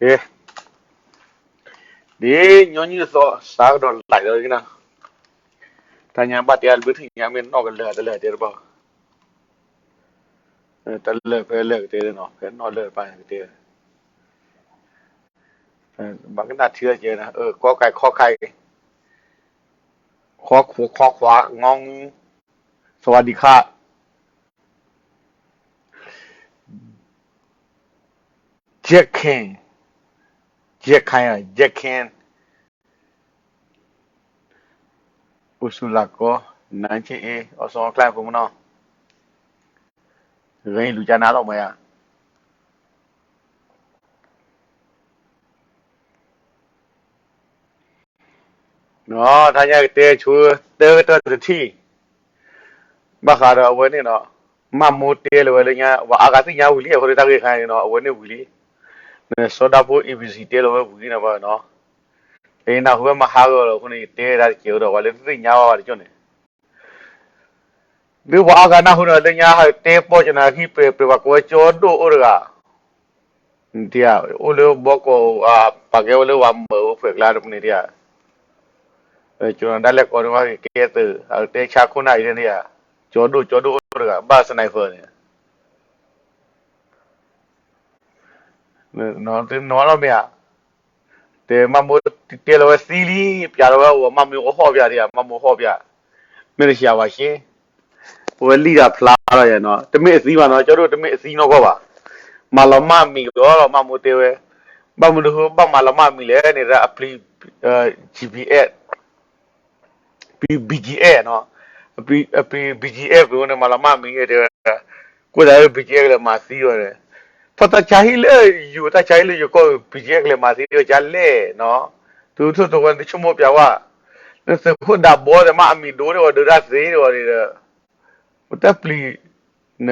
Eh. Di nyonyi so sar don lai do kina. Tanya bat ya albert nya men no gal da da der ba. Ta le pe le te no pe no le pa te. บางนาเชื่อเยอะนะเออก็ไก่ข้อไก่ข้อขวข้อขวางอง สวัสดีค่ะเจ๊กเข่ง ရက်ခိုင်ရက်ခင်းဥစုလကောနန်ချေအစောကလပ်ကုမနောရင်းလူကြနာတော့မရနော်ဒါညတဲချူတဲတတတိမခါတော့ဝဲနေတော့မမိုးတဲလွယ်လညာအာဂတိညာဝီလီခေါ်တဲ့တခေခိုင်းနော်ဝဲနေဝီလီ နဲစောဒဖို EBC တဲလောဝီလီနော်ဘာနော်အေးနာဟိုမဟာရောခုနေတဲရကျေတော့ဝါလေတိညာဝါကျွန်းနေဒီဝါကနာဟိုလေညာတဲပေါ်ချနာခိပေပေဝကွကျော်တို့ဩရကတရားအိုလိုဘောကောအာပကေဝလိုဝမ်ဘောဖက်လာတော့နေတရား Eh, Cuman dalek orang lagi kereta. Ada cakun nak ini dia. Jodoh, jodoh orang. Bas sniper ni. Nó thì nó là mẹ. Thế mà mua tiền là xí lý, bia là wa mà mua hoa bia đi à, mà mua hoa bia. Mình là xia wa xí. Wa lý là phá rồi nó. Thế mình xí mà nó cho thế mình xí nó có ba. Mà là mà mình đó là mà mua tiền về. Mà mua được ba mà là mà mình lấy này ra apply GPS BGA နော် B BGA ဘယ်နဲ့မလာမမင်းရဲ့ကိုယ်တိုင် BGA လည်းမစီးရတယ် ဖတ်ချာဟီလေယူတချာဟီလေယူကို BGA လည်းမစီးရကြလေနော်သူသူတော့တချို့မပြောว่าနစခုဒါဘောတယ်မအမီဒိုးတယ်ဒရာစေးတယ်တယ်ဘတ်ပလီန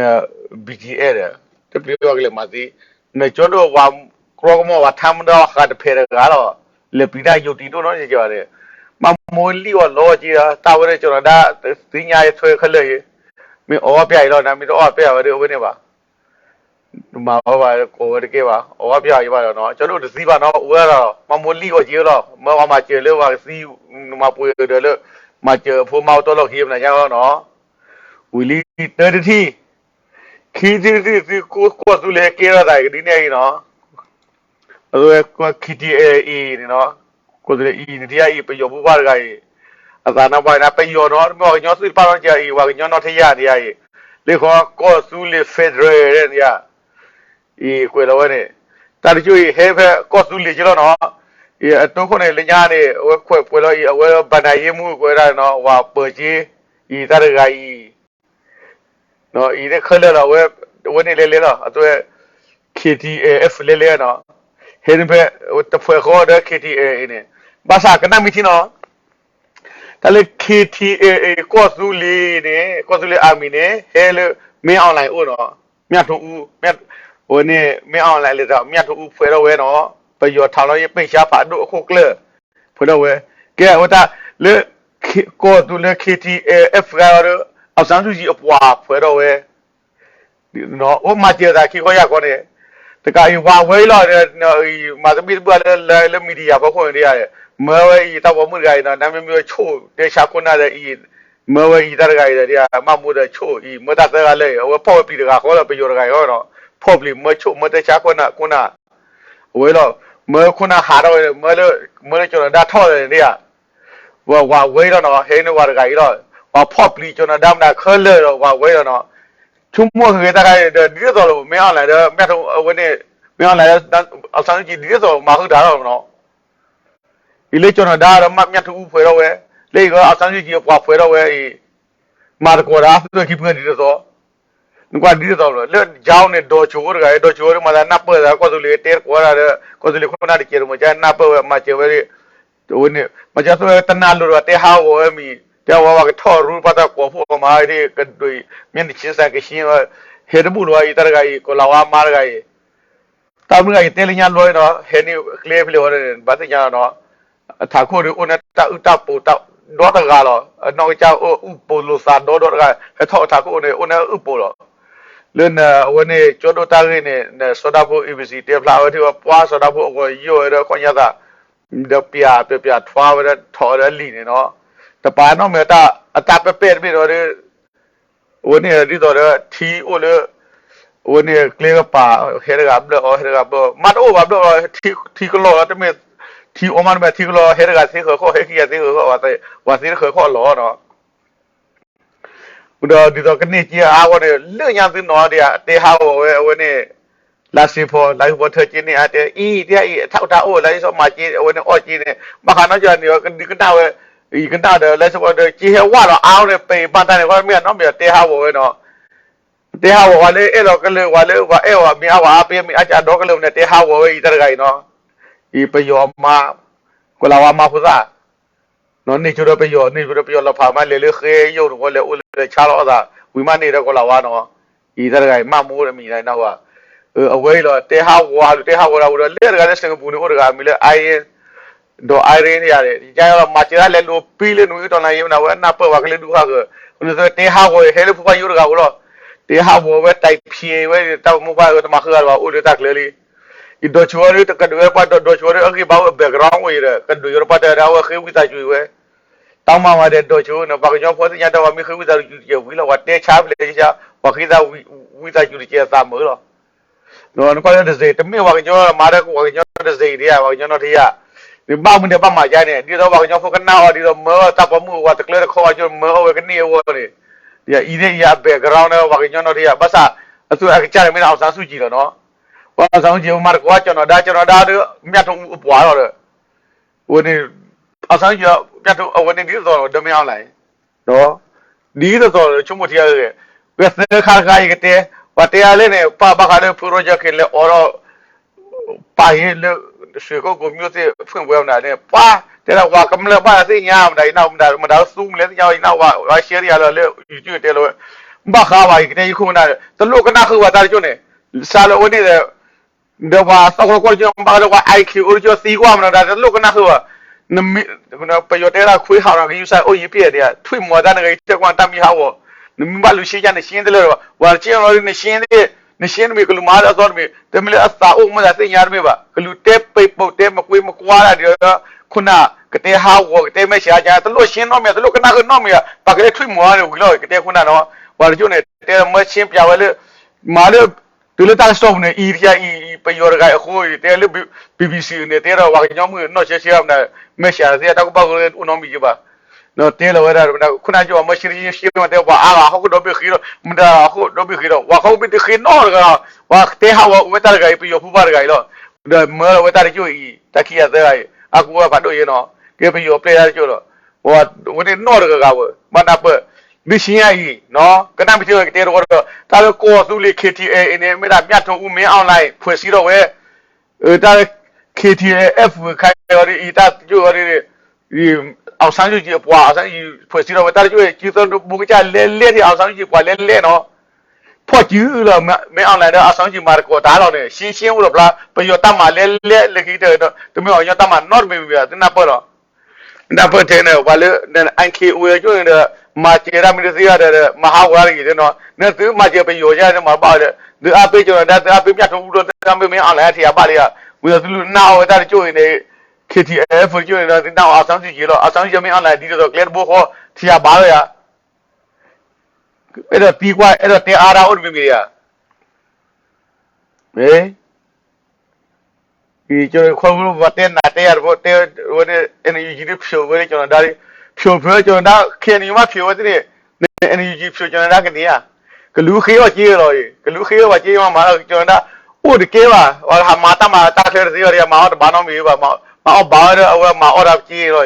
BGA တယ်တပလီရောကလည်းမစီးနကျော်တော့ဝါကရောကမောဝါထမ်းတော့ခါတဖေရကတော့လေပိဒါယုတ်တီတော့နော်ကြရတယ်မမိုလီဝလောကြီးတာတာဝရဲကျွန်တော် ဒါသင်ညာရထွေခလေမင်းအော်ပြရတော့နာမီတော့ပြရပါတယ်ဝင်းနေပါဒီမှာဟောပါကိုရကေပါအော်ပြရပါတော့နော်ကျွန်တော်တို့စီးပါနော်ဦးရတော့မမိုလီကိုကြီးတော့မမမကျေလို့ပါစီးမပွေတယ်လို့မကျေဖိုးမောက်တော့လို့ခေးမနာကြတော့နော်ဝီလီတတတီခီတီတီကိုကိုစုလေကေရတဲ့ဒီနေ့နော်အဲ့ဒါခီတီအေနော်ကိုယ်တည်းဤတရားဤပယောဘူပါရကဤအသာနာပိုင်းနာပယောနော်မောညောစုပါတော့ကြာဤဝါညောနော်ထရတရားဤလေခေါ်ကောစုလေဖက်ဒရယ် တဲ့ညာဤကွယ်တော်နဲ့တာတကျွေဟဲဖက်ကောစုလေကျတော့နော်ဤအတုခုနဲ့လညာနဲ့ဝဲခွဲပွယ်လို့ဤအဝဲဗန္ဒရေးမှုကွယ်ရနော်ဝါပကြီးဤတရကဤနော်ဤတဲ့ခလဲတော့ဝဲဝဲနေလေလေနော်အတွေ့ KTAF လေလေနော်ဟဲဖက်တဖွဲခေါ်တဲ့ KTA နဲ့ဘာသာကနမီတီနော်ဒါလေ KTAA ကော့စုလီနဲ့ကော့စုလီအာမီနဲ့ဟဲလေမင်းအွန်လိုင်းဦးနော်မြတ်ထုတ်ဦးမြတ် ဟိုနေမင်းအွန်လိုင်းလေတော့မြတ်ထုတ်ဦးဖွယ်တော့ဝဲနော်ပယောထောင်လို့ရပိတ်ရှားဖာတို့အခုကလဖွယ်တော့ဝဲကဲဟိုတာလေကော့စုလေ KTAF ကတော့အစမ်းစုကြီးအပွားဖွယ်တော့ဝဲနော်ဟိုမှာကျေတာခိခေါ်ရခေါ်နေတကယ်ဝါဝဲလာတဲ့မာသမီးဘက်လည်းလည်းမီဒီယာဘခွင့်ရရတယ်မဝဲဤတော့မှုကြိုင်တော့နာမည်မျိုးချို့တေရှာခုနာတဲ့ဤမဝဲဤတရကြိုင်တဲ့မမှုတဲ့ချို့ဤမတသက်ကြလေဝဖောက်ပြီးတကခေါ်တော့ပြောတကရောတော့ ဖောက်ပြီးမချို့မတရှာခုနာခုနာဝဲတော့မခုနာဟာတော့မလမလကျွန်တော်ဒါထောက်တယ်နေရဝဝဝဲတော့ဟဲနေဝါတကကြီးတော့ဝဖောက်ပြီးကျွန်တော်ဒါမနာခဲလေတော့ဝဝဲတော့ထုံမောခေတကဒီတော့လို့မင်းအောင်လိုက်တော့မြတ်ထုံဝဲနေမင်းအောင်လိုက်အဆောင်ကြီးဒီတော့မဟုတ်တာတော့နော်ဒီလေကျွန်တော်ဒါတော့မမြတ်ထူဖွယ်တော့ဝဲလေကအစမ်းကြီးကြီးပွားဖွယ်တော့ဝဲအေးမာတကောရာသူခိပငဒီတော့နကွာဒီတော့ ఇంకో తావులో జావుని దోచూరు దోచూరు మళ్ళీ నప్ప కొద్దులు టేరు కూరారు కొద్దులు కొనాడికేరు మధ్య నప్ప మా చివరి ఉన్ని మా చేత తన్నాళ్ళు అతే హావో మీ పేవో ఒక ఠోరు పద కోపు మాది కద్దు మేము చేసాక సీమ హెరుబులు ఇతరగా ఈ కొలవా మారగాయి తమ్ముగా ఈ తెలియలో హెని క్లేపులు బతికానో తాకూరు ఉన్న తప్పు తప్పు ดอตกาลอนอกจากอุปโลสานดอดกาเฮทอทากุเนอุนอุปโล လနဝနေကျော်တော့တာရင်းနဲ့ဆော်ဒါဖို့ ABC တေဖလာဝတိပွားဆော်ဒါဖို့ကိုယောရခွန်ရတာဒပြပြပြထွားဝရထော်ရလီနေနော်တပါနော်မေတာအတပပဲ့ပြီတော့ဝနေဒီတော့ထီအိုလေဝနေကလေကပါဟဲရကဘလဟဲရကဘမတ်အိုဘဘလထီထီကလောတမေထီအိုမန်မေထီကလောဟဲရကစေခခေါဟဲခီယစေခခေါဝတ်ဝတ်စီခခေါလောနော် ဥတော်ဒီတော့ကနေကြီးအားကောလွညာသင်းတော်တဲ့တေဟာဝဝဲဝနေလာစီဖို့လိုက်ဖို့ထချင်းနေအတဲ့ဤတဲ့အီအထောက်တာအိုလိုက်ဆိုမှကြီးဝနေအော့ကြီးနေမခါနော်ကြနေရောဒီကတာဝဲဒီကတာတယ်လက်စပေါ်တဲ့ကြီးဟဝတော့အားနဲ့ပေပန်တန်ကောမြေနော်မြေတေဟာဝဝဲနော်တေဟာဝဝလေအဲ့တော့ကလေးဝလေဝအဲ့ဝမြေဝအပေးမြေအကြတော့ကလေးနဲ့တေဟာဝဝဲဤတရကိုင်နော်ဤပယောမကလာဝမဖူဇာနော်နေချိုတော့ပြရောနေချိုတော့ပြရောလဖာမလေလေခေယုတ်တော့လေဦးလေ ချာတော့သာဝီမနေတော့ကလာဝါနော်ဤတဲ့ကမမိုးရမိတိုင်းတော့အဝဲတော့တေဟာဝါတေဟာဝါတော့လေရကလည်းစင်ပူနေဦးရကမိလေအိုင်တော့အိုင်ရင်းရတယ်ဒီကြတော့မချရလေလို့ပီးလေနူတော့နိုင်ရနာဝနာပဝကလေးဒုခကဦးလေတေဟာဝဲဟဲလေဖူဖာယူရကဘူးလို့တေဟာဝဲတိုက်ဖြေဝဲတော့မဘာတော့မခရတော့ဦးလေတက်လေလီ i do chore to kadwe pa do do chore agi ba background we re kadwe yor pa da ra wa khi wi ta chui we တောင်းမှမတဲ့တော့ချိုးနော် ဘာကြောင့်ဖောစညာတော့မိခိဝိသာယူဝီလောဝတဲချားပလေချာဝခိသာဝိသာယူချေသာမောလောနော်နကောရတဲ့စေတမေဝကကြောမာရကဝကကြောတဲ့စေဒီယဝကကြောတော့ဒီယဒီပေါ့မတဲ့ပတ်မှာကျနေဒီတော့ဝကကြောဖကနာဟောဒီတော့မောတပ်ပမှုဝတကလေခေါ်ကြောမောဝကနေဝလေဒီဤတဲ့ရ background နဲ့ဝကကြောတော့ဒီယဘဆာအဆူအကြတယ်မင်းအောင်စားစုကြည့်တော့နော်ဝါဆောင်ကြည့်မာရကွာကျွန်တော်ဒါကျွန်တော်ဒါမြတ်ထုံပွားတော့ဟိုနေ အဆောင်ကြပြတ်တော့အဝနေဒီတော့ဒမေအောင်လိုက်နော်ဒီတော့ချုံမတီရရဲ့ဝက်စခါခါရတဲ့ဝတရားလေးနဲ့ပါပါခါတဲ့ project လေအော်ပါရင်လေရှေကိုကိုမျိုးစေဖွင့်ပွဲအောင်တယ်ပါတဲ့တော့ဝါကမလပါစိညာမတိုင်းနောက်မဒါမဒါစုမလဲကြောင်နောက်ဝါရှယ်ရရလေကျွတ်တယ်လို့ဘာခါပါကတဲ့ခုနာတလို့ကနာခဝတာကျွနေစားလို့နေတဲ့တော့ဆောက်ကောကြောင်ပါတော့ IQ ဥကျော်စီကွာမနော်ဒါတလို့ကနာခဝ နမနပယောတဲရာခွေးဟာရကယူဆိုင်အိုရပြည့်တဲ့ထွေမော်ဒန်ကတက်ကွန်တမီဟာဝနမဘလူရှိကြနေရှင်းတယ်လို့ဝါချင်ရောနေရှင်းတယ်နရှင်းမီကလူမာလာသောမီတမီအစာအုံမလာစင်ညာမေပါကလူတဲပိတ်ပုတ်တဲမကွေးမကွာရတဲ့ခုနကတဲ့ဟာဝကတဲ့မရှာကြတလို့ရှင်းတော့မြတလို့ကနာကတော့မြပါကလေးထွေမော်ရဝီလောကတဲ့ခုနတော့ဝါကျုံနေတဲမရှင်းပြဝဲလေမာလေ တူလတာစတော့နေအီရီယာအီပယောရကအခုတဲလေ BBC နဲ့တဲတော့ဝါကြောင့်မနော်ရှေရှေအောင်မရှာစရာတော့ပေါ့ကဦးနော်မီကြပါနော်တဲလောရတာခုနကြောမရှိရရှိမတဲ့ဘာအာဟုတ်တော့ဘခီရောမဒါဟုတ်တော့ဘခီရောဝါခေါဘစ်ခီနော်ကဝါတဲဟာဝတာကပြယောဖူပါကလောဒါမဲဝတာကြိုဤတခိယတဲ့အခုကဘာလို့ရနော်ကေပြယောပလေယာကြိုတော့ဟိုဝနေနော်ကကဝမနာပ မရှင်ရည်နော်ကနမတိကတဲတော့တာကိုသူလေး KTA အနေနဲ့မြတ်ထုံဦးမင်းအွန်လိုင်းဖွဲ့စည်းတော့ဝဲအဲတာ KTF ခိုင်ရည်တာကြိုရည်ဒီအောင်ဆန်းကြီးပွားအောင်ဆန်းကြီးဖွဲ့စည်းတော့တာကြိုကြီးတော့ဘူကကြလဲလဲဒီအောင်ဆန်းကြီးပွားလဲလဲနော်ဖော့ကျူးလို့မင်းအောင်လိုက်တော့အောင်ဆန်းကြီးမာကိုဒါတော့နေရှင်းရှင်းဦးလို့ဗလားပယောတမလဲလဲလက်ခိတဲ့တော့တမင်းအောင်ရတမ not မေပြတနာပေါ်တော့ဒါပေါ်တဲ့နော်ဘာလို့အန်ကေဝေကျွန်းတဲ့ မာချေရမီစီရတဲ့မဟာဝါရီတဲ့နော်နဲ့သူမာချေပယောရတယ်မှာပါတယ်ဒီအပေးကျွန်တော်ဒါအပေးမြတ်ထုံးလို့တမ်းပေးမင်းအောင်လိုက်ထရပါလေကဝေသူနာဝတာကြိုနေ KTF ကြိုနေတာနောက်အဆောင်ကြီးလို့အဆောင်ကြီးမင်းအောင်လိုက်ဒီတော့ clear ဘောခေါ်ထရပါလေရအဲ့တော့ပြီးကွာအဲ့တော့တင်အားရဥဒ္ဓမီရဟေးဒီကျွန်တော်ခေါ်လို့ ဗတ်နာတဲ့ရဘောတဲ့ဟိုနေ energy ဖြိုဝဲကျွန်တော်ဒါဖြိုဖြိုကျွန်တော်ခင်နေမှဖြိုဝဲတဲ့ energy ဖြိုကျွန်တော်ဒါကနေရဂလူခေးရောကြေးရောဂလူခေးရောကြေးမှမှာကျွန်တော်ဥဒကေပါဝါမာတမာတာခဲစီရမာဘာနောမီပါမာမာဘာရအဝမာအော်ရပ်ကြီးရော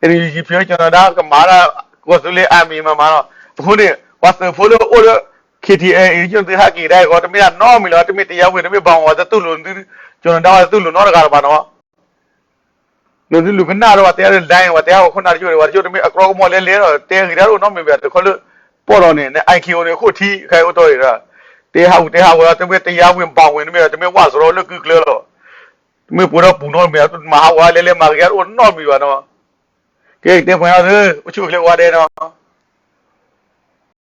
အဲဒီကြီးပြောကျွန်တော်ဒါကမာရာကိုစလေအမီမမာတော့ဘုန်းနေဝတ်ဖိုလိုအို KTA အင်ဂျင်တဟာကြီးတဲ့ကောတမီနော်မီလောတမီတရားဝင်တမီဘောင်ဝါတူလို့ကျွန်တော်ဒါတူလို့နော်တကားပါနော် လူလူကနာတော့တရားလိုင်းဝတရားကိုခုနကကြွေဝါကြွတမီအကရောမော်လဲလဲတော့တဲကြီးတော့နော်မီပြတခေါ်လို့ပေါ်တော့နေ IQ နေခုထီခိုင်တော့ရတာတေဟာတေဟာဝတမေတရားဝင်ပါဝင်မေတမေဝါဆိုတော့လကကလောတမေပူတော့ပူတော့မေမဟာဝါလဲလဲမာရရတော့နော်မီပါနော်ကဲတေဖွင့်ရသေးအချို့ကလေးဝါတယ်နော်